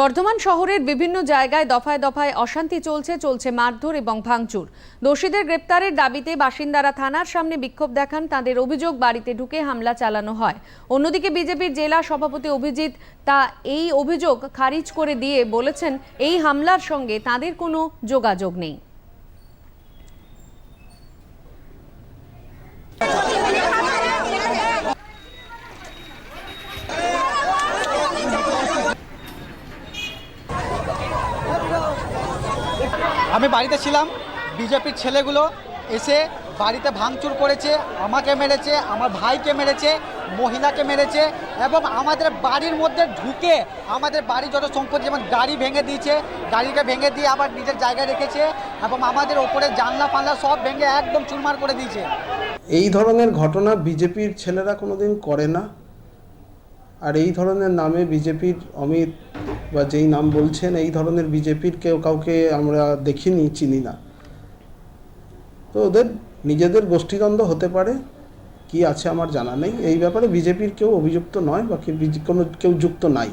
বর্ধমান শহরের বিভিন্ন জায়গায় দফায় দফায় অশান্তি চলছে চলছে মারধর এবং ভাঙচুর। দোষীদের গ্রেপ্তারের দাবিতে বাসিন্দারা থানার সামনে বিক্ষোভ দেখান, তাদের অভিযোগ বাড়িতে ঢুকে হামলা চালানো হয়। অন্যদিকে বিজেপির জেলা সভাপতি অভিজিৎ তা এই অভিযোগ খারিজ করে দিয়ে বলেছেন, এই হামলার সঙ্গে তাদের কোনো যোগাযোগ নেই। আমি বাড়িতে ছিলাম, বিজেপির ছেলেগুলো এসে বাড়িতে ভাঙচুর করেছে, আমাকে মেরেছে, আমার ভাইকে মেরেছে, মহিলাকে মেরেছে এবং আমাদের বাড়ির মধ্যে ঢুকে আমাদের বাড়ি যত সম্পত্তি যেমন গাড়ি ভেঙে দিয়েছে, গাড়িকে ভেঙে দিয়ে আবার নিজের জায়গায় রেখেছে এবং আমাদের ওপরে জানলা পাল্লা সব ভেঙে একদম চুরমার করে দিয়েছে। এই ধরনের ঘটনা বিজেপির ছেলেরা কোনোদিন করে না? আর এই ধরনের নামে বিজেপির অমিত বা যেই নাম বলছেন, এই ধরনের বিজেপির কেউ কাউকে আমরা দেখিনি, চিনি না। তো ওদের নিজেদের গোষ্ঠীদ্বন্দ্ব হতে পারে, কি আছে আমার জানা নেই। এই ব্যাপারে বিজেপির কেউ অভিযুক্ত নয় বা কোনো কেউ যুক্ত নাই।